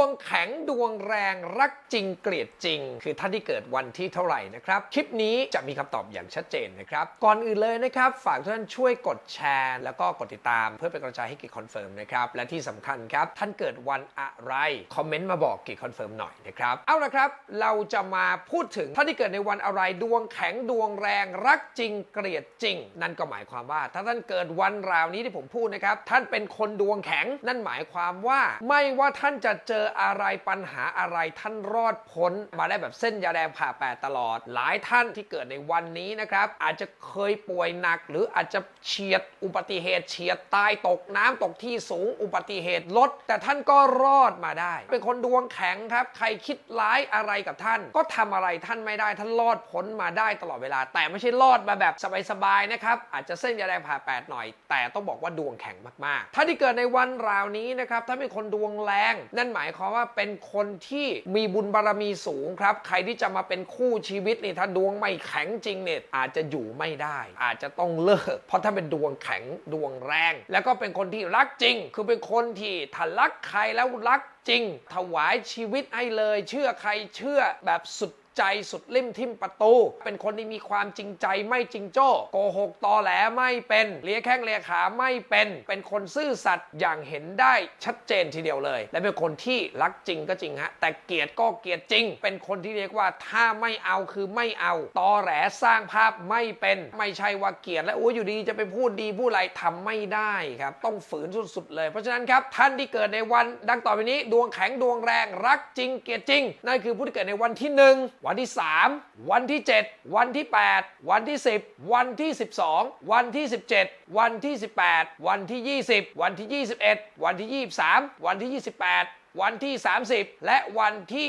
วงแข็งดวงแรงรักจริงเกลียดจริง คือท่านที่เกิดวันที่เท่าไหร่นะครับ คลิปนี้จะมีคำตอบอย่างชัดเจนนะครับ ก่อนอื่นเลยนะครับ ฝากท่านช่วยกดแชร์ แล้วก็กดติดตามเพื่อเป็นกำลังใจให้กิจคอนเฟิร์มนะครับ และที่สำคัญครับ ท่านเกิดวันอะไร คอมเมนต์มาบอกกิจคอนเฟิร์มหน่อยนะครับ เอาละครับ เราจะมาพูดถึงท่านที่เกิดในวันอะไรดวงแข็งดวงแรงรักจริงเกลียดจริง นั่นก็หมายความว่า ถ้าท่านเกิดวันราวนี้ที่ผมพูดนะครับท่านเป็นคนดวงแข็ง นั่นหมายความว่าไม่ว่าท่านจะเจออะไรปัญหาอะไรท่านรอดพ้น มาได้แบบเส้นยาแดงผ่าแปดตลอด หลายท่านที่เกิดในวันนี้นะครับ อาจจะเคยป่วยหนัก หรืออาจจะเฉียดอุบัติเหตุเฉียดตายตกน้ำตกที่สูงอุบัติเหตุลด แต่ท่านก็รอดมาได้ เป็นคนดวงแข็งครับ ใครคิดร้ายอะไรกับท่าน ก็ทำอะไรท่านไม่ได้ท่านรอดพ้นมาได้ตลอดเวลา แต่ไม่ใช่รอดมาแบบสบายๆนะครับอาจจะเส้นยาแดงผ่าแปดหน่อย แต่ต้องบอกว่าดวงแข็งมากๆถ้าที่เกิดในวันราวนี้นะครับถ้าเป็นคนดวงแรงนั่นหมายความว่าเป็นคนที่มีบุญบารมีสูงครับ ใครที่จะมาเป็นคู่ชีวิตนี่ถ้าดวงไม่แข็งจริงเนี่ยอาจจะอยู่ไม่ได้ อาจจะต้องเลิก เพราะถ้าเป็นดวงแข็งดวงแรง แล้วก็เป็นคนที่รักจริง คือเป็นคนที่ถ้ารักใครแล้วรักจริง ถวายชีวิตให้เลย เชื่อใครเชื่อแบบสุด ใจสุดลิ่มทิมประตู เป็นคนที่มีความจริงใจไม่จริงโจ้โกหกตอแหลไม่เป็นเลียแข้งเลียขาไม่เป็น เป็นคนซื่อสัตย์อย่างเห็นได้ชัดเจนทีเดียวเลย และเป็นคนที่รักจริงก็จริงฮะแต่เกลียดก็เกลียดจริง เป็นคนที่เรียกว่าถ้าไม่เอาคือไม่เอาตอแหลสร้างภาพไม่เป็น ไม่ใช่ว่าเกลียดแล้วโอ้ยอยู่ดีจะไปพูดดีพูดอะไรทำไม่ได้ครับ ต้องฝืนสุดๆเลย เพราะฉะนั้นครับท่านที่เกิดในวันดังต่อไปนี้ ดวงแข็งดวงแรงรักจริงเกลียดจริงนั่นคือผู้ที่เกิดในวันที่หนึ่งวันที่ 3 วันที่ 7 วันที่ 8 วันที่ 10 วันที่ 12 วันที่ 17 วันที่ 18 วันที่ 20 วันที่ 21 วันที่ 23 วันที่ 28 วันที่ 30 และวันที่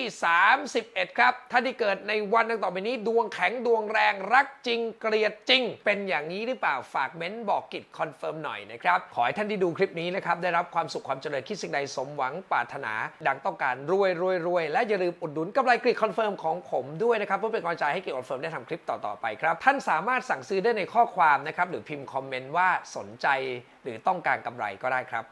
31 ครับท่านที่เกิดในวันดังต่อไปนี้ ดวงแข็งดวงแรงรักจริงเกลียดจริง เป็นอย่างนี้หรือเปล่าฝากเม้นบอกกิจคอนเฟิร์มหน่อยนะครับ ขอให้ท่านที่ดูคลิปนี้นะครับ ได้รับความสุขความเจริญคิดสิ่งใดสมหวังปรารถนา ดังต้องการรวยรวยรวยและอย่าลืมอุดหนุนกำไรกริดคอนเฟิร์มของผมด้วยนะครับเพื่อเป็นกำลังใจให้กิจคอนเฟิร์มได้ทำคลิปต่อๆไปครับท่านสามารถสั่งซื้อได้ในข้อความนะครับหรือพิมพ์คอมเมนต์ว่าสนใจ หรือต้องการกำไรก็ได้ครับ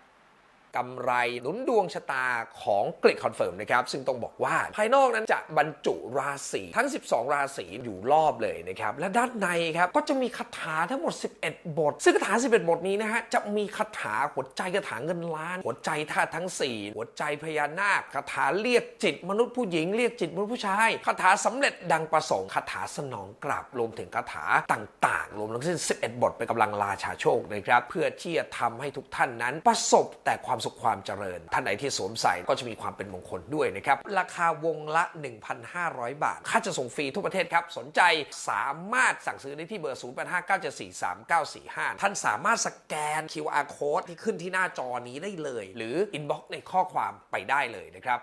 กำไรหนุนดวงชะตาของกริดคอนเฟิร์มนะครับ ซึ่งต้องบอกว่า ภายนอกนั้นจะบรรจุราศีทั้ง 12 ราศีอยู่รอบเลยนะครับ และด้านในครับ ก็จะมีคาถาทั้งหมด 11 บท ซึ่งคาถา 11 บทนี้นะฮะ จะมีคาถาหัวใจคาถาเงินล้าน หัวใจธาตุทั้ง 4 หัวใจพญานาคคาถาเรียกจิตมนุษย์ผู้หญิงเรียกจิตมนุษย์ผู้ชายคาถาสำเร็จดังประสงค์คาถาสนองกลับรวมถึงคาถาต่าง ๆ รวมทั้งสิ้น 11 บทเป็นกำลังราชาโชคนะครับเพื่อที่จะทำให้ทุกท่านนั้นประสบแต่ความสุขความเจริญ ท่านไหนที่สวมใส่ก็จะมีความเป็นมงคลด้วยนะครับ ราคาวงละ 1,500 บาท ค่าจะส่งฟรีทั่วประเทศครับ สนใจสามารถสั่งซื้อได้ที่เบอร์ 0859743945 ท่านสามารถสแกน QR code ที่ขึ้นที่หน้าจอนี้ได้เลย หรือ inbox ในข้อความไปได้เลยนะครับ